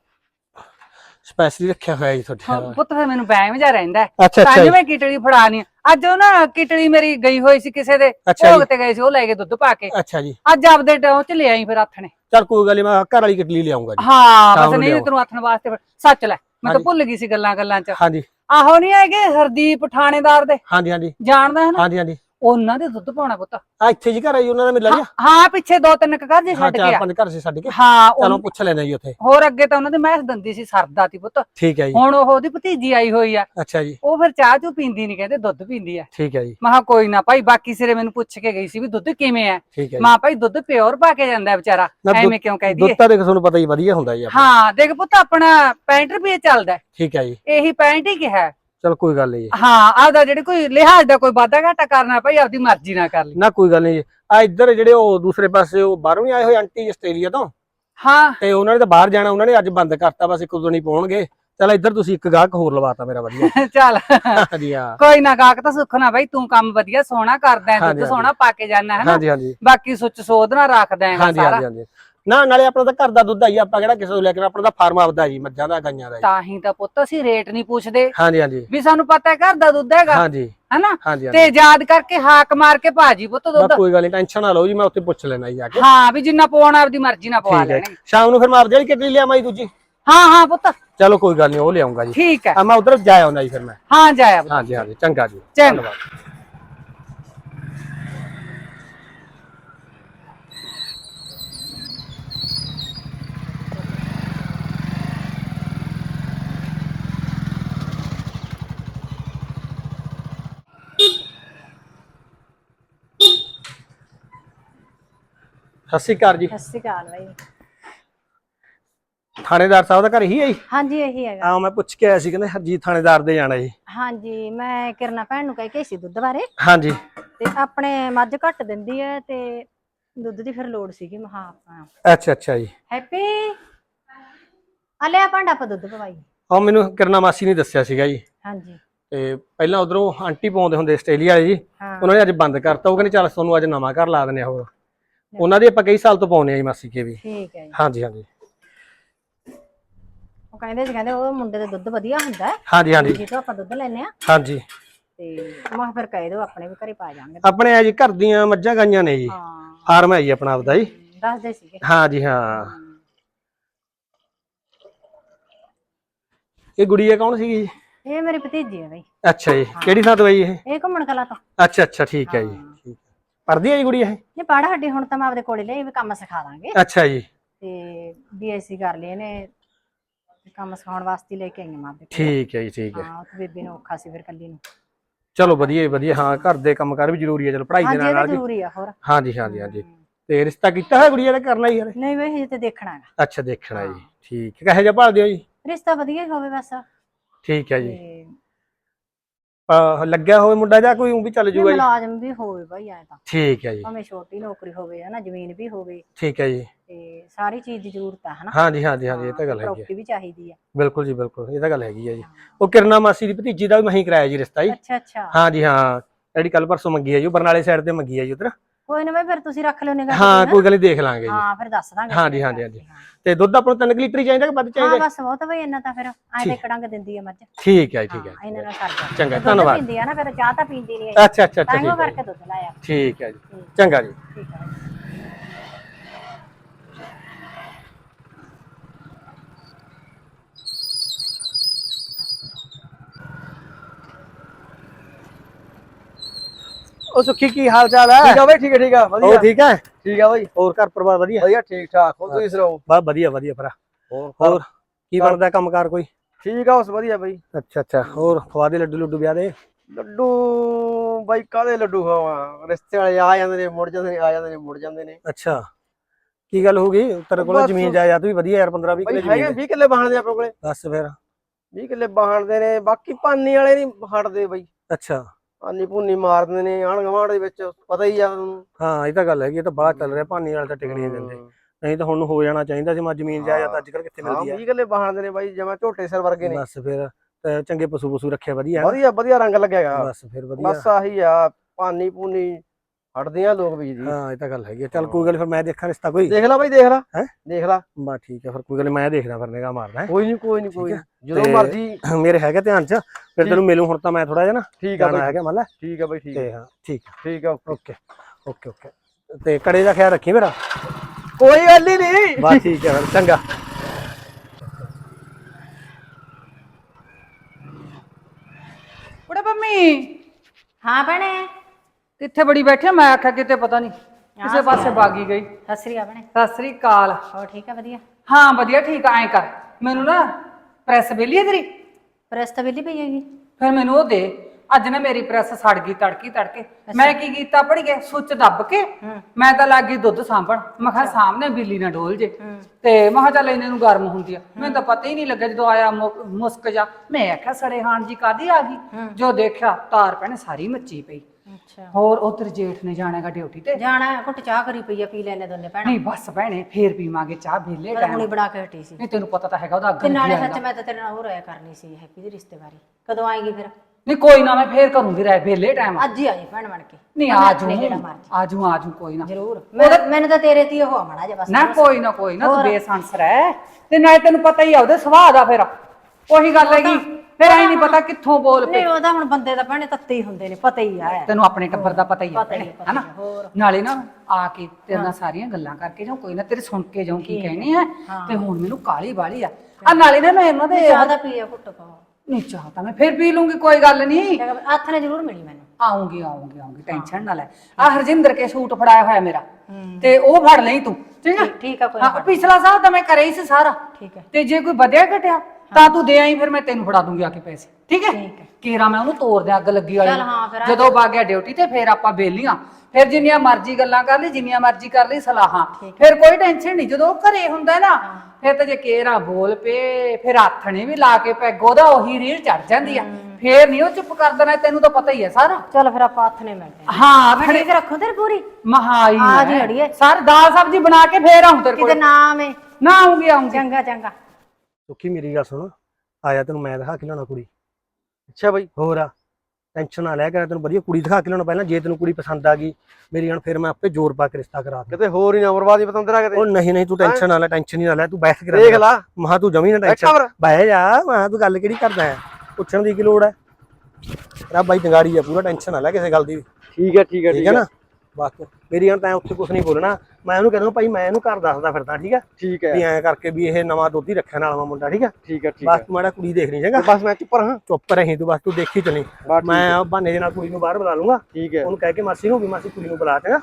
ਸਪੈਸ਼ਲੀ ਰੱਖਿਆ ਹੋਇਆ ਜੀ ਤੁਹਾਡੇ ਹਾਂ, ਨਾਲ। ਪੁੱਤ ਫਿਰ ਮੈਨੂੰ ਵਹਿਮ ਜਾ ਰਹਿੰਦਾ ਹੈ। ਅੱਛਾ ਅੱਛਾ ਜੀ। ਮੈਂ ਕਿਟੜੀ ਫੜਾਣੀ ਅੱਜ ਉਹ ਨਾ ਕਿਟੜੀ ਮੇਰੀ ਗਈ ਹੋਈ ਸੀ ਕਿਸੇ ਦੇ ਅੱਛਾ ਭੋਗ ਜੀ ਤੇ ਗਏ ਸੀ ਉਹ ਲੈ ਕੇ ਦੁੱਧ ਪਾ ਕੇ। ਅੱਛਾ ਜੀ। ਅੱਜ ਆਪਦੇ ਟਾਉ ਚ ਲੈ ਆਈ ਫਿਰ ਨੇ। ਚਲ ਕੋਈ ਗੱਲ ਨੀ ਮੈਂ ਘਰ ਵਾਲੀ ਕਿਟਲੀ ਲਿਆਉਂਗਾ ਜੀ। ਹਾਂ ਸ਼ਾਮ ਬਸ ਨੂੰ ਨਹੀਂ ਲਿਆਓ। ਤੈਨੂੰ ਆਥਣ ਵਾਸਤੇ ਫਿਰ- ਸੱਚ ਲੈ ਮੈਂ ਤਾਂ ਹਾਂਜੀ। ਭੁੱਲ ਗਈ ਸੀ ਗੱਲਾਂ ਗੱਲਾਂ ਚ। ਹਾਂਜੀ। ਆਹੋ ਨਹੀਂ ਹੈਗੇ ਹਰਦੀਪ ਠਾਣੇਦਾਰ ਦੇ। ਹਾਂਜੀ ਹਾਂਜੀ। ਜਾਣਦਾ ਹੈ ਨਾ? ਹਾਂਜੀ ਹਾਂਜੀ। ਉਹਨਾਂ ਦੇ ਦੁੱਧ ਪਾਉਣਾ ਪੁੱਤ। ਆ ਇੱਥੇ ਜੀ ਘਰ ਆਈ ਉਹਨਾਂ ਦਾ ਮਿਲ ਲਿਆ ਹਾਂ ਪਿੱਛੇ ਦੋ ਤਿੰਨ ਘਰ ਜੇ ਹਾਂ ਛੱਡ ਕੇ ਚਾਰ ਆ। ਪੰਜ ਘਰ ਸੀ ਛੱਡ ਕੇ। ਹਾਂ ਚਲੋ ਉਹ- ਪੁੱਛ ਲੈਣਾ ਜੀ ਉੱਥੇ। ਹੋਰ ਅੱਗੇ ਤਾਂ ਉਹਨਾਂ ਦੇ ਮੈਸ ਦੰਦੀ ਸੀ ਸਰਦਾ ਤੀ ਪੁੱਤ। ਠੀਕ ਹੈ ਜੀ। ਹੁਣ ਉਹ ਉਹਦੀ ਭਤੀਜੀ ਆਈ ਹੋਈ ਆ। ਅੱਛਾ ਜੀ। ਉਹ ਫਿਰ ਚਾਹ ਚੂ ਪੀਂਦੀ ਨਹੀਂ ਕਹਿੰਦੇ ਦੁੱਧ ਪੀਂਦੀ ਆ। ਠੀਕ ਹੈ ਜੀ। ਮੈਂ ਕਿਹਾ ਕੋਈ ਨਾ ਭਾਈ ਬਾਕੀ ਸਿਰੇ ਮੈਨੂੰ ਪੁੱਛ ਕੇ ਗਈ ਸੀ ਵੀ ਦੁੱਧ ਕਿਵੇਂ ਆ। ਠੀਕ ਹੈ ਜੀ। ਮਾਂ ਭਾਈ ਦੁੱਧ ਪਿਓਰ ਪਾ ਕੇ ਜਾਂਦਾ ਹੈ ਵਿਚਾਰਾ। ਨਾ ਦੁੱਧ- ਐਵੇਂ ਕਿਉਂ ਕਹਿ ਦੁੱਧ ਦਈਏ ਤਾਂ ਦੇਖ ਤੁਹਾਨੂੰ ਪਤਾ ਹੀ ਵਧੀਆ ਹੁੰਦਾ ਜੀ ਆਪਣਾ। ਹਾਂ ਦੇਖ ਪੁੱਤ ਆਪਣਾ 65 ਰੁਪਏ ਚੱਲਦਾ। ਹੈ। ਠੀਕ ਹੈ ਜੀ। ਇਹੀ 65 ਹੀ ਕਿਹਾ। ਹੈ। ਚਲ ਕੋਈ ਗੱਲ ਨਹੀਂ ਜੀ। ਹਾਂ ਆਪਦਾ ਜਿਹੜੇ ਕੋਈ ਲਿਹਾਜ਼ ਦਾ ਕੋਈ ਵਾਧਾ ਘਾਟਾ ਕਰਨਾ ਭਾਈ ਆਪਦੀ ਮਰਜ਼ੀ ਨਾਲ ਕਰ ਲਈ। ਨਾ ਕੋਈ ਗੱਲ ਨਹੀਂ ਜੀ। ਆ ਇੱਧਰ ਜਿਹੜੇ ਉਹ ਦੂਸਰੇ ਪਾਸੇ ਉਹ ਬਾਹਰੋਂ ਹੀ ਆਏ ਹੋਏ ਆਂਟੀ ਆਸਟ੍ਰੇਲੀਆ ਤੋਂ? ਹਾਂ। ਤੇ ਉਹਨਾਂ ਨੇ ਤਾਂ ਬਾਹਰ ਜਾਣਾ ਉਹਨਾਂ ਨੇ ਅੱਜ ਬੰਦ ਕਰਤਾ ਬਸ ਇੱਕ ਦੋ ਨਹੀਂ ਪਾਉਣਗੇ। ਚਲ ਇੱਧਰ ਤੁਸੀਂ ਇੱਕ ਗਾਹਕ ਹੋਰ ਲਵਾਤਾ ਮੇਰਾ ਵਧੀਆ। [LAUGHS] ਚੱਲ। ਹਾਂਜੀ ਹਾਂ। ਕੋਈ ਨਾ ਗਾਹਕ ਤਾਂ ਸੁੱਖ ਨਾ ਭਾਈ ਤੂੰ ਕੰਮ ਵਧੀਆ ਸੋਹਣਾ ਕਰਦਾ ਹੈ ਦੁੱਧ ਸੋਹਣਾ ਪਾ ਕੇ ਜਾਣਾ ਹੈ ਨਾ ਹਾਂਜੀ ਹਾਂਜੀ। ਬਾਕੀ ਸੁੱਚ ਸੋਧ ਨਾ ਰੱਖਦਾ ਹੈ ਸਾਰਾ ਹਾਂਜੀ ਹਾਂਜੀ। ਨਾ ਨਾਲੇ ਆਪਣਾ ਤਾਂ ਘਰ ਦਾ ਦੁੱਧ ਆਈ ਆਪਾਂ ਕਿਹੜਾ ਕਿਸੇ ਤੋਂ ਲੈ ਕੇ ਆਪਣਾ ਤਾਂ ਫਾਰਮ ਆਪਦਾ ਜੀ ਮੱਝਾਂ ਦਾ ਗਾਈਆਂ ਦਾ ਜੀ। ਤਾਂ ਹੀ ਤਾਂ ਪੁੱਤ ਅਸੀਂ ਰੇਟ ਨਹੀਂ ਪੁੱਛਦੇ। ਹਾਂਜੀ ਹਾਂਜੀ। ਵੀ ਸਾਨੂੰ ਪਤਾ ਹੈ ਘਰ ਦਾ ਦੁੱਧ ਹੈਗਾ। ਹਾਂਜੀ। ਹੈਨਾ? ਹਾਂਜੀ ਹਾਂਜੀ। ਤੇ ਯਾਦ ਕਰਕੇ ਹਾਕ ਮਾਰ ਕੇ ਭਾਜੀ ਪੁੱਤ ਦੁੱਧ। ਕੋਈ ਗੱਲ ਨਹੀਂ ਟੈਨਸ਼ਨ ਨਾ ਲਓ ਜੀ ਮੈਂ ਉੱਥੇ ਪੁੱਛ ਲੈਣਾ ਜੀ ਜਾ ਕੇ। ਹਾਂ ਵੀ ਜਿੰਨਾ ਪਵਾਉਣਾ ਆਪਦੀ ਮਰਜ਼ੀ ਨਾਲ ਪਵਾ ਠੀਕ ਹੈ ਸ਼ਾਮ ਨੂੰ ਫਿਰ ਮੈਂ ਆਪਦੇ ਵਾਲੀ ਕਿੱਟ ਲਿਆਵਾਂ ਜੀ ਦੂਜੀ। ਹਾਂ ਹਾਂ ਪੁੱਤ। ਚਲੋ ਕੋਈ ਗੱਲ ਨਹੀਂ ਉਹ ਲਿਆਉਂਗਾ ਜੀ। ਠੀਕ ਹੈ। ਆ ਮੈਂ ਉਧਰ ਜਾ ਆਉਂਦਾ ਜੀ ਫਿਰ ਮੈਂ। ਹਾਂ ਜਾਇਆ ਪੁੱਤ। ਹਾਂਜੀ ਹਾਂਜੀ ਚੰਗਾ ਜੀ। ਚੰਗਾ। ਧੰਨਵਾਦ। ਸਤਿ ਸ਼੍ਰੀ ਅਕਾਲ ਜੀ। ਸਤਿ ਸ਼੍ਰੀ ਅਕਾਲ ਬਾਈ। ਥਾਣੇਦਾਰ ਸਾਹਿਬ ਦਾ ਘਰ ਹੀ ਹੈ ਜੀ? ਹਾਂਜੀ ਇਹੀ ਹੈਗਾ। ਆ ਮੈਂ ਪੁੱਛ ਕੇ ਆਇਆ ਸੀ ਕਹਿੰਦੇ ਹਰਜੀਤ ਥਾਣੇਦਾਰ ਦੇ ਜਾਣਾ ਜੀ। ਹਾਂਜੀ ਮੈਂ ਕਿਰਨਾ ਭੈਣ ਨੂੰ ਕਹਿ ਕੇ ਆਈ ਸੀ ਦੁੱਧ ਬਾਰੇ। ਹਾਂਜੀ। ਤੇ ਆਪਣੇ ਮੱਝ ਘੱਟ ਦਿੰਦੀ ਹੈ ਤੇ ਦੁੱਧ ਦੀ ਫਿਰ ਲੋੜ ਸੀਗੀ। ਮਹਾ ਆਪਾਂ ਅੱਛਾ ਅੱਛਾ ਜੀ। ਹੈਪੀ? ਆ ਲੈ ਭਾਂਡਾ ਆਪਾਂ ਦੁੱਧ ਪਵਾਈ। ਉਹ ਮੈਨੂੰ ਕਿਰਨਾ ਮਾਸੀ ਨੇ ਦੱਸਿਆ ਸੀਗਾ ਜੀ। ਹਾਂਜੀ। ਤੇ ਪਹਿਲਾਂ ਉਧਰੋਂ ਆਂਟੀ ਪਾਉਂਦੇ ਹੁੰਦੇ ਆਸਟ੍ਰੇਲੀਆ ਵਾਲੇ ਜੀ। ਹਾਂ। ਉਹਨਾਂ ਨੇ ਅੱਜ ਬੰਦ ਕਰਤਾ। ਉਹ ਕਹਿੰਦੇ ਚੱਲ ਤੁਹਾਨੂੰ ਅੱਜ ਨਵਾਂ ਘਰ ਲਾ ਦਿੰਦੇ ਆ ਹੋਰ। ਉਹਨਾਂ ਦੀ ਆਪਾਂ ਕਈ ਸਾਲ ਤੋਂ ਪਾਉਂਦੇ ਆ ਜੀ ਮਾਸੀ ਕੇ ਵੀ। ਠੀਕ ਹੈ ਜੀ। ਹਾਂਜੀ ਹਾਂਜੀ। ਉਹ ਕਹਿੰਦੇ ਸੀ ਕਹਿੰਦੇ ਉਹ ਮੁੰਡੇ ਦੇ ਦੁੱਧ ਵਧੀਆ ਹੁੰਦਾ ਹੈ। ਹਾਂਜੀ ਹਾਂਜੀ। ਜੀ ਤੋਂ ਆਪਾਂ ਦੁੱਧ ਲੈਨੇ ਆ ਹਾਂਜੀ। ਤੇ ਮੈਂ ਫਿਰ ਕਹਿ ਦਿਓ ਆਪਣੇ ਵੀ ਘਰੇ ਪਾ ਜਾਾਂਗੇ ਆਪਣੇ ਆ ਜੀ ਘਰ ਦੀਆਂ ਮੱਝਾਂ ਗਾਈਆਂ ਨੇ ਜੀ। ਹਾਂ। ਫਾਰਮ ਹੈ ਜੀ ਆਪਣਾ ਆਪਦਾ ਜੀ। ਦੱਸਦੇ ਸੀਗੇ। ਹਾਂਜੀ ਹਾਂ। ਇਹ ਗੁੜੀਆ ਕੌਣ ਸੀਗੀ ਜੀ? ਇਹ ਮੇਰੀ ਭਤੀਜੀ ਹੈ ਬਈ। ਅੱਛਾ ਜੀ ਕਿਹੜੀ ਥਾਂ ਤੋਂ ਹੈ ਜੀ ਇਹ? ਇਹ ਘੁੰਮਣ ਕਲਾ ਤੋਂ। ਅੱਛਾ ਅੱਛਾ ਠੀਕ ਹੈ ਜੀ। ਪੜਦੀ ਹੈ ਜੀ ਗੁੜੀਆ ਇਹ? ਇਹ ਪੜ ਹੱਡੀ ਹੁਣ ਤਾਂ ਮੈਂ ਆਪਦੇ ਕੋਲੇ ਲਈ ਵੀ ਕੰਮ ਸਿਖਾ ਦਾਂਗੇ। ਅੱਛਾ ਜੀ। ਤੇ ਬੀਐਸਸੀ ਕਰ ਲਈ ਇਹਨੇ ਤੇ ਕੰਮ ਸਿਖਾਉਣ ਵਾਸਤੇ ਲੈ ਕੇ ਆਈ ਹਾਂ ਮੈਂ ਆਪਦੇ ਕੋਲ। ਠੀਕ ਹੈ ਜੀ ਠੀਕ ਹੈ। ਹਾਂ ਉੱਥੇ ਬੇਬੀ ਨੂੰ ਔਖਾ ਸੀ ਫਿਰ ਕੱਲੀ ਨੂੰ। ਚਲੋ ਵਧੀਆ ਜੀ, ਵਧੀਆ। ਹਾਂ ਘਰ ਦੇ ਕੰਮ ਕਰ ਵੀ ਜ਼ਰੂਰੀ ਹੈ ਚਲੋ ਪੜ੍ਹਾਈ ਦੇ ਹਾਂਜੀ ਨਾਲ ਇਹ ਤਾਂ ਨਾਲ ਵੀ ਜ਼ਰੂਰੀ ਆ ਹੋਰ। ਹਾਂਜੀ ਹਾਂਜੀ ਹਾਂਜੀ। ਤੇ ਰਿਸ਼ਤਾ ਕੀਤਾ ਹੋਇਆ ਗੁੜੀਆ ਦਾ ਕਰਨਾ ਹੀ ਹਲੇ? ਨਹੀਂ ਬਈ ਹਜੇ ਤੇ ਦੇਖਣਾ ਹੈਗਾ। ਅੱਛਾ ਦੇਖਣਾ ਜੀ। ਠੀਕ ਹੈ। ਕਹੇ ਜਾ ਭਾਲਦੇ ਹੋ ਜੀ? ਰਿਸ਼ਤਾ ਵਧੀਆ ਹੀ ਹੋਵੇ ਬਸ। ਠੀਕ ਹੈ ਜੀ। ਤੇ ਅਹ ਲੱਗਿਆ ਹੋਵੇ ਮੁੰਡਾ ਜਾਂ ਕੋਈ ਊਂ ਵੀ ਚੱਲ ਜੂਗਾ ਜੀ ਮੁਲਾਜ਼ਮ ਵੀ ਹੋਵੇ ਬਈ ਐ ਤਾਂ। ਠੀਕ ਹੈ ਜੀ। ਭਾਵੇਂ ਛੋਟੀ ਨੌਕਰੀ ਹੋਵੇ ਹਨਾ ਜ਼ਮੀਨ ਵੀ ਹੋਵੇ। ਠੀਕ ਹੈ ਜੀ। ਤੇ ਸਾਰੀ ਚੀਜ਼ ਦੀ ਜ਼ਰੂਰਤ ਆ ਹਨਾ। ਹਾਂਜੀ ਹਾਂਜੀ ਹਾਂਜੀ ਇਹ ਤਾਂ ਗੱਲ ਹੈਗੀ ਹੈ। ਪ੍ਰਾਪਰਟੀ ਵੀ ਚਾਹੀਦੀ ਆ। ਬਿਲਕੁਲ ਜੀ ਬਿਲਕੁਲ ਇਹ ਤਾਂ ਗੱਲ ਹੈਗੀ ਹੈ ਜੀ। ਉਹ ਕਿਰਨਾ ਮਾਸੀ ਦੀ ਭਤੀਜੀ ਦਾ ਵੀ ਮਹੀਂ ਕਰਾਇਆ ਜੀ ਰਿਸ਼ਤਾ ਜੀ। ਅੱਛਾ ਅੱਛਾ। ਹਾਂਜੀ ਹਾਂ। ਜਿਹੜੀ ਕੱਲ ਪਰਸੋਂ ਮੰਗੀ ਹੈ ਜੀ ਉਹ ਬਰਨਾਲੇ ਸਾਈਡ ਤੇ ਮੰਗੀ ਹੈ ਜੀ ਉਧਰ। ਕੋਈ ਨਾ ਬਈ ਫਿਰ ਤੁਸੀਂ ਰੱਖ ਲਿਓ ਨਿਗਾਹ ਹਾਂ ਕੋਈ ਗੱਲ ਨਹੀਂ ਦੇਖ ਲਾਂਗੇ ਜੀ। ਹਾਂ ਫਿਰ ਦੱਸ ਦਾਂਗੇ ਹਾਂਜੀ, ਹਾਂਜੀ, ਹਾਂਜੀ। ਤੇ ਦੁੱਧ ਆਪਾਂ ਨੂੰ 3 ਲੀਟਰ ਹੀ ਚਾਹੀਦਾ ਕਿ ਵੱਧ ਹਾਂ ਚਾਹੀਦਾ ਬਸ ਬਹੁਤ ਬਈ ਇੰਨਾ ਤਾਂ ਫਿਰ ਐਂ ਤੇ ਕੜੰਗ ਦਿੰਦੀ ਆ ਮੱਝ। ਠੀਕ ਹੈ ਠੀਕ ਹੈ ਹਾਂ ਇਹਨਾਂ ਨਾਲ ਜਾਂਦਾ ਚੰਗਾ ਧੰਨਵਾਦ। ਪੀਂਦੀ ਆ ਨਾ ਫਿਰ ਚਾਹ ਤਾਂ ਪੀਂਦੀ ਨਹੀਂ ਅੱਛਾ ਅੱਛਾ ਅੱਛਾ ਤਾਂ ਠੀਕ ਉਹ ਹੈ ਕਰਕੇ ਦੁੱਧ ਲਾਇਆ। ਠੀਕ ਹੈ ਜੀ। ਚੰਗਾ ਜੀ। ਠੀਕ ਹੈ ਉਹ ਸੁੱਖੀ ਕੀ ਹਾਲ ਚਾਲ ਹੈ? ਠੀਕ ਆ ਬਾਈ ਠੀਕ ਆ ਠੀਕ ਆ ਹੋਰ ਵਧੀਆ ਠੀਕ ਹੈ? ਠੀਕ ਆ ਬਾਈ। ਹੋਰ ਘਰ ਪਰਿਵਾਰ ਵਧੀਆ? ਵਧੀਆ ਠੀਕ ਠਾਕ। ਹੋਰ ਤੁਸੀਂ ਸੁਣਾਓ? ਬਸ ਵਧੀਆ ਵਧੀਆ ਭਰਾ। ਹੋਰ ਹੋਰ ਕੀ ਬਣਦਾ ਕੰਮਕਾਰ ਕੋਈ? ਠੀਕ ਆ ਉਸ ਵਧੀਆ ਬਾਈ। ਅੱਛਾ ਅੱਛਾ। ਹੋਰ ਖਵਾ ਦੇ ਲੱਡੂ ਲੱਡੂ ਵਿਆਹ ਦੇ? ਲੱਡੂ ਬਾਈ ਕਾਹਦੇ ਲੱਡੂ ਖਾਵਾਂ? ਰਿਸ਼ਤੇ ਵਾਲੇ ਆ ਜਾਂਦੇ ਨੇ ਮੁੜ ਜਾਂਦੇ ਨੇ ਆ ਜਾਂਦੇ ਨੇ ਮੁੜ ਜਾਂਦੇ ਨੇ। ਅੱਛਾ। ਕੀ ਗੱਲ ਹੋ ਗਈ? ਤੇਰੇ ਕੋਲ। ਜ਼ਮੀਨ ਜਾਇਦਾਦ ਵੀ ਵਧੀਆ ਯਾਰ 15 20 ਬਾਈ ਕਿੱਲੇ ਹੈਗੇ ਜ਼ਮੀਨ 20 ਕਿੱਲੇ ਬਾਹਣਦੇ ਆਪਣੇ ਕੋਲੇ। ਦੱਸ ਫਿਰ। 20 ਕਿੱਲੇ ਬਾਹਣਦੇ ਨੇ ਬਾਕੀ ਪਾਨੀ ਵਾਲੇ ਨਹੀਂ ਹਟਦੇ ਬਾਈ। ਅੱਛਾ। ਪਾਨੀ ਪੂਨੀ ਮਾਰਦੇ ਨੇ ਆਣ ਗਵਾਂਢ ਦੇ ਵਿੱਚ ਪਤਾ ਹੀ ਆ ਤੁਹਾਨੂੰ। ਹਾਂ ਇਹ ਤਾਂ ਗੱਲ ਹੈਗੀ ਇਹ ਤਾਂ ਬੜਾ ਚੱਲ ਰਿਹਾ ਭਾਨੀ ਵਾਲੇ ਤਾਂ ਟਿਕਣੀ ਨਹੀਂ ਦਿੰਦੇ। ਨਹੀਂ ਤਾਂ ਹੁਣ ਹੋ ਜਾਣਾ ਚਾਹੀਦਾ ਸੀ ਮੈਂ ਜ਼ਮੀਨ ਜਾਇਦਾਦ ਅੱਜ ਕੱਲ ਕਿੱਥੇ ਹਾਂ ਮਿਲਦੀ 20 ਕਿੱਲੇ ਬਾਹਣਦੇ ਨੇ ਬਾਈ ਜਿਵੇਂ ਝੋਟੇ ਸਿਰ ਵਰਗੇ ਹੈ ਨੇ। ਬਸ ਫਿਰ ਤੇ ਚੰਗੇ ਪਸ਼ੂ ਪਸ਼ੂ ਰੱਖਿਆ ਵਧੀਆ ਹੈ ਨਾ? ਵਧੀਆ ਵਧੀਆ ਰੰਗ ਲੱਗਿਆਗਾ ਬਸ ਫਿਰ ਵਧੀਆ। ਬਸ ਆਹੀ ਆ ਪਾਨੀ ਪੂਨੀ ਹਟਦੇ ਆ ਲੋਕ ਵੀ ਜੀ। ਹਾਂ ਇਹ ਤਾਂ ਗੱਲ ਹੈਗੀ ਆ। ਚੱਲ ਕੋਈ ਗੱਲ ਨੀ, ਫਿਰ ਮੈਂ ਦੇਖਾਂ ਰਿਸ਼ਤਾ ਕੋਈ। ਦੇਖ ਲੈ ਬਾਈ ਦੇਖ ਲੈ। ਹੈਂ? ਦੇਖ ਲੈ। ਬਾ ਠੀਕ ਹੈ ਫਿਰ ਕੋਈ ਗੱਲ ਨੀ, ਮੈਂ ਦੇਖਦਾ ਫਿਰ ਨਿਗਾਹ ਮਾਰਦਾ ਹੈਂ। ਕੋਈ ਨਹੀਂ ਕੋਈ ਨਹੀਂ ਕੋਈ ਨੀ। ਜਦੋਂ ਤੇ- ਮਰਜ਼ੀ [CLEARS THROAT] ਮੇਰੇ ਹੈਗੇ ਧਿਆਨ ਚ ਫਿਰ। ਤੈਨੂੰ ਮਿਲੂ ਹੁਣ ਤਾਂ ਮੈਂ ਥੋੜਾ ਜਿਹਾ ਨਾ। ਠੀਕ ਆ ਜਾਣਾ ਬਾਈ। ਹੈਗਾ ਮੰਨ ਲੈ ਠੀਕ ਆ ਬਾਈ ਠੀਕ ਤੇ ਹਾਂ ਠੀਕ ਆ। ਠੀਕ ਆ ਓਕੇ। ਓਕੇ ਓਕੇ ਤੇ ਕੜੇ ਦਾ ਖਿਆਲ ਰੱਖੀ ਮੇਰਾ? ਕੋਈ ਗੱਲ ਹੀ ਨਹੀਂ। ਬਸ ਠੀਕ ਹੈ ਫਿਰ ਚੰਗਾ। ਕੁੜੇ ਪੰਮੀ। ਹਾਂ ਭੈਣੇ। ਕਿੱਥੇ ਬੜੀ ਬੈਠੀ ਆ? ਮੈਂ ਆਖਿਆ ਕਿਤੇ ਪਤਾ ਨਹੀਂ ਕਿਸੇ ਪਾਸੇ ਬਾਗੀ ਗਈ। ਸਤਿ ਸ੍ਰੀ ਅਕਾਲ ਭੈਣੇ। ਸਤਿ ਸ੍ਰੀ ਅਕਾਲ। ਹੋਰ ਠੀਕ ਆ ਵਧੀਆ? ਹਾਂ ਵਧੀਆ ਠੀਕ ਆ, ਐਂ ਕਰ। ਮੈਨੂੰ ਨਾ ਪ੍ਰੈਸ ਬੇਲੀ ਹੈ ਤੇਰੀ? ਪ੍ਰੈਸ ਤਾਂ ਵਿਹਲੀ ਪਈ ਹੈਗੀ। ਫਿਰ ਮੈਨੂੰ ਉਹ ਦੇ। ਅੱਜ ਨਾ ਮੇਰੀ ਪ੍ਰੈਸ ਸੜ ਗਈ ਤੜਕੀ ਤੜਕੇ। ਮੈਂ ਕੀ ਕੀਤਾ ਪੜ ਗਿਆ ਸੁੱਚ ਦੱਬ ਕੇ ਮੈਂ ਤਾਂ ਲੱਗ ਗਈ ਦੁੱਧ ਸਾਂਭਣ। ਮੈਂ ਕਿਹਾ ਸਾਹਮਣੇ ਬਿੱਲੀ ਨਾ ਡੋਲ ਜੇ। ਤੇ ਮੈਂ ਕਿਹਾ ਚੱਲ ਇਹਨਾਂ ਨੂੰ ਗਰਮ ਹੁੰਦੀ ਆ। ਮੈਨੂੰ ਤਾਂ ਪਤਾ ਹੀ ਨਹੀਂ ਲੱਗਾ ਜਦੋਂ ਆਇਆ ਮੁ- ਮੁਸਕ ਜਾ ਮੈਂ ਆਖਿਆ ਸੜੇ ਹਾਨ ਜੀ ਕਾਦੀ ਆ ਗਈ? ਜੋ ਦੇਖਿਆ ਤਾਰ ਪੈਣੇ ਸਾਰੀ ਮੱਚੀ ਪਈ। ਅੱਛਾ। ਹੋਰ ਉਧਰ ਜੇਠ ਨੇ ਜਾਣਾਗਾ ਡਿਊਟੀ ਤੇ। ਜਾਣਾ ਹੈ, ਘੁੱਟ ਚਾਹ ਕਰੀ ਪਈ ਆ ਪੀ ਲੈਣੇ ਦੋਨੇ ਭੈਣਾਂ। ਨਹੀਂ ਬਸ ਭੈਣੇ ਫੇਰ ਪੀਵਾਂਗੇ ਚਾਹ ਵੇਲੇ ਮੈਂ ਟਾਈਮ ਹੁਣੀ ਬਣਾ ਕੇ ਹਟੀ ਸੀ। ਨਹੀਂ ਤੈਨੂੰ ਪਤਾ ਤਾਂ ਹੈਗਾ ਉਹਦਾ ਅੱਗ ਤੇ ਨਾਲੇ ਲੱਗੀ ਸੱਚ। ਮੈਂ ਤਾਂ ਤੇਰੇ ਨਾਲ ਹੋ ਰਿਹਾ ਕਰਨੀ ਸੀ ਹੈਪੀ ਦੀ ਰਿਸ਼ਤੇਦਾਰੀ। ਕਦੋਂ ਆਏਗੀ ਫਿਰ? ਨਹੀਂ ਕੋਈ ਨਾ ਮੈਂ ਫੇਰ ਕਰੂੰਗੀ ਰਹਿ ਵੇਲੇ ਟਾਈਮ ਅੱਜ ਹੀ ਆ ਜੀ ਭੈਣ ਬਣ ਕੇ। ਨਹੀਂ ਭਾਵੇਂ ਆਜੂ ਆਪਣੇ ਜਿਹੜਾ ਮਰਜ਼ੀ। ਆਜੂ ਆਜੂ ਕੋਈ ਨਾ। ਜ਼ਰੂਰ। ਮੈਂ- ਮੈਨੂੰ ਤਾਂ ਤੇਰੇ ਤੇ ਹੀ ਉਹ ਮੜਾ ਜਾ ਬਸ। ਨਾ ਕੋਈ ਨਾ ਕੋਈ ਨਾ ਤੂੰ ਬੇਸੰਸ ਰਹਿ ਤੇ ਨਾਲੇ ਤੈਨੂੰ ਪਤਾ ਹੀ ਆ ਉਹਦੇ ਸੁਭਾਅ ਦਾ ਫਿਰ। ਉਹੀ ਗੱਲ ਹੈਗੀ। ਫਿਰ ਐ ਨਹੀਂ ਪਤਾ ਕਿੱਥੋਂ ਬੋਲ ਪਏ। ਨਹੀਂ ਉਹਦਾ ਹੁਣ ਬੰਦੇ ਦਾ ਭੈਣੇ ਤੱਤੇ ਹੀ ਹੁੰਦੇ ਨੇ ਪਤਾ ਹੀ ਆ। ਤੈਨੂੰ ਆਪਣੇ ਟੱਬਰ ਦਾ ਪਤਾ ਹੀ ਆ ਹੀ ਆ, ਭੈਣੇ, ਹਨਾ? ਆ। ਨਾਲੇ ਨਾ ਆ ਕੇ ਤੇਰੇ ਨਾਲ ਸਾਰੀਆਂ ਗੱਲਾਂ ਕਰਕੇ ਜਾਉ ਕੋਈ ਨਾ ਤੇਰੇ ਸੁਣ ਕੇ ਜਾਉ ਕੀ ਕਹਿਣੀ ਹੈ। ਤੇ ਹੁਣ ਮੈਨੂੰ ਕਾਲੀ ਵਾਲੀ ਆ। ਆ ਨਾਲੇ ਨਾ ਮੈਂ ਇਹਨਾਂ ਦੇ ਚਾਹ ਦਾ ਪੀਆ ਘੁੱਟ ਕੋ ਨਹੀਂ ਚਾਹਤਾ ਮੈਂ ਫਿਰ ਪੀ ਲੂੰਗੀ ਕੋਈ ਗੱਲ ਨਹੀਂ ਹੱਥ ਨੇ ਜ਼ਰੂਰ ਮਿਲੀ ਮੈਨੂੰ। ਆਉਂਗੀ ਆਉਂਗੀ ਆਉਂਗੀ ਟੈਨਸ਼ਨ ਨਾ ਲੈ। ਆ ਹਰਜਿੰਦਰ ਕੇ ਸੂਟ ਫੜਾਇਆ ਹੋਇਆ ਮੇਰਾ ਤੇ ਉਹ ਫੜ ਲਈ ਤੂੰ ਠੀਕ ਹੈ ਠੀਕ- ਠੀਕ ਆ ਕੋਈ ਹਾਂ ਪਿਛਲਾ ਸਾਲ ਤਾਂ ਮੈਂ ਕਰਿਆ ਹੀ ਸੀ ਸਾਰਾ। ਠੀਕ ਹੈ। ਤੇ ਜੇ ਕੋਈ ਵਧਿਆ ਘਟਿਆ ਤਾਂ ਤੂੰ ਦੇ ਆਈ ਫਿਰ ਮੈਂ ਤੈਨੂੰ ਫੜਾ ਦੂੰਗੀ ਆ ਕੇ ਪੈਸੇ। ਠੀਕ ਹੈ? ਕੇਰਾ ਮੈਂ ਉਹਨੂੰ ਤੋੜ ਦਿਆਂ ਅੱਗ ਲੱਗੀ ਵਾਲੀ ਚੱਲ ਨੂੰ। ਹਾਂ, ਫਿਰ ਆ ਜਦੋਂ ਵਗ ਗਿਆ ਡਿਊਟੀ ਤੇ ਫਿਰ ਆਪਾਂ ਬੇਲੀਆਂ ਫਿਰ ਜਿੰਨੀਆਂ ਮਰਜ਼ੀ ਗੱਲਾਂ ਕਰ ਲਈ ਜਿੰਨੀਆਂ ਮਰਜ਼ੀ ਕਰ ਲਈ ਸਲਾਹਾਂ। ਫਿਰ ਕੋਈ ਟੈਨਸ਼ਨ ਨਹੀਂ ਜਦੋਂ ਉਹ ਘਰੇ ਹੁੰਦਾ ਨਾ ਫਿਰ ਤਾਂ ਜੇ ਕੇਰਾ ਬੋਲ ਪਏ ਫਿਰ ਆਥਣੇ ਵੀ ਲਾ ਕੇ ਪੈਗ ਉਹਦਾ ਉਹੀ ਰੀਲ ਚੜ ਜਾਂਦੀ ਆ। ਫਿਰ ਨਹੀਂ ਉਹ ਚੁੱਪ ਕਰ ਦੇਣਾ ਤੈਨੂੰ ਤਾਂ ਪਤਾ ਹੀ ਹੈ ਸਾਰਾ। ਚਲ ਫਿਰ ਆਪਾਂ ਹੱਥ ਨੇ ਮਿਲਦੇ ਹਾਂ ਹਾਂ ਮੈਂ ਠੀਕ ਰੱਖੋ ਤੇਰੀ ਪੂਰੀ। ਮਹਾਈ ਆ ਜੀ ਅੜੀਏ। ਸਾਰ ਦਾਲ ਸਬਜ਼ੀ ਬਣਾ ਕੇ ਫੇਰ ਆਉਂ ਤੇਰੇ ਕਿਤੇ ਕੋਲ। ਨਾਮ ਹੈ ਨਾ ਆਉਂਗੀ ਆਉਂਗੀ ਚੰਗਾ ਚੰਗਾ। ਸੁੱਖੀ ਮੇਰੀ ਗੱਲ ਸੁਣ। ਆਇਆ ਤੈਨੂੰ ਮੈਂ ਦਿਖਾ ਕੇ ਲਿਆਉਣਾ ਕੁੜੀ। ਅੱਛਾ ਬਾਈ ਹੋਰ ਆ। ਟੈਨਸ਼ਨ ਨਾ ਲੈ ਕਰ ਤੈਨੂੰ ਵਧੀਆ ਕੁੜੀ ਦਿਖਾ ਕੇ ਲਿਆਉਣਾ ਪਹਿਲਾਂ ਜੇ ਤੈਨੂੰ ਕੁੜੀ ਪਸੰਦ ਆ ਗਈ ਮੇਰੀ ਹਣ ਫਿਰ ਮੈਂ ਆਪੇ ਜ਼ੋਰ ਪਾ ਕੇ ਰਿਸ਼ਤਾ ਕਰਾ ਦੇ। ਕਿਤੇ ਹੋਰ ਹੀ ਨਾ ਬਰਬਾਦੀ ਪਤੰਦਰਾ ਕਿਤੇ ਉਹ ਨਹੀਂ ਨਹੀਂ ਤੂੰ ਟੈਨਸ਼ਨ ਨਾ ਲੈ ਟੈਨਸ਼ਨ ਹੀ ਨਾ ਲੈ ਤੂੰ ਬੈਠ ਕੇ ਦੇਖ ਲਾ। ਮਹਾ ਤੂੰ ਜਮੀ ਨਾ ਟੈਨਸ਼ਨ ਬਹਿ ਜਾ ਮਹਾ ਤੂੰ ਗੱਲ ਕਿਹੜੀ ਕਰਦਾ ਹੈ? ਪੁੱਛਣ ਦੀ ਕੀ ਲੋੜ ਹੈ? ਤੇਰਾ ਬਾਈ ਜੰਗਾੜੀ ਆ ਪੂਰਾ ਟੈਨਸ਼ਨ ਨਾ ਲੈ ਕਿਸੇ ਗੱਲ ਦੀ ਠੀਕ ਹੈ ਠੀਕ ਹੈ ਠੀਕ ਹੈ। ਨਾ? ਬਸ। ਮੇਰੀ ਹਣ ਤਾਂ ਉੱਥੇ ਕੁਝ ਨਹੀਂ ਬੋਲਣਾ। ਮੈਂ ਉਹਨੂੰ ਕਹਿੰਦਾ ਭਾਈ ਮੈਂ ਇਹਨੂੰ ਘਰ ਦੱਸਦਾ ਫਿਰਦਾ ਠੀਕ ਹੈ ਠੀਕ ਵੀ ਹੈ ਐਂ ਕਰਕੇ ਵੀ ਇਹ ਨਵਾਂ ਦੁੱਧ ਹੀ ਰੱਖਣ ਵਾਲਾ ਵਾ ਮੁੰਡਾ ਠੀਕ ਹੈ ਠੀਕ ਹੈ ਠੀਕ ਬਸ ਤੂੰ ਮਾੜਾ ਕੁੜੀ ਦੇਖਣੀ ਚੰਗਾ? ਬਸ ਮੈਂ ਚੁੱਪ ਰਹਾ। ਚੁੱਪ ਰਹੀ ਤੂੰ ਬਸ ਤੂੰ ਦੇਖੀ ਚਲੀ ਮੈਂ ਬਹਾਨੇ ਦੇ ਨਾਲ ਕੁੜੀ ਨੂੰ ਬਾਹਰ ਬੁਲਾ ਲੂੰਗਾ। ਠੀਕ ਹੈ। ਉਹਨੂੰ ਕਹਿ ਕੇ ਮਾਸੀ ਨੂੰ ਵੀ ਮਾਸੀ ਕੁੜੀ ਨੂੰ ਬੁਲਾ ਚੰਗਾ?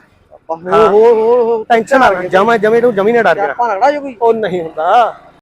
ਹੋ। ਹੋ ਹੋ ਟੈਨਸ਼ਨ ਨਾ ਜਮਾ ਜਮੇ ਤੂੰ ਜਮੀ ਨਾ ਡਰ ਜਾ ਆਪਾਂ ਲੜਾ ਜੋ ਕੋਈ। ਉਹ ਨਹੀਂ ਹੁੰਦਾ।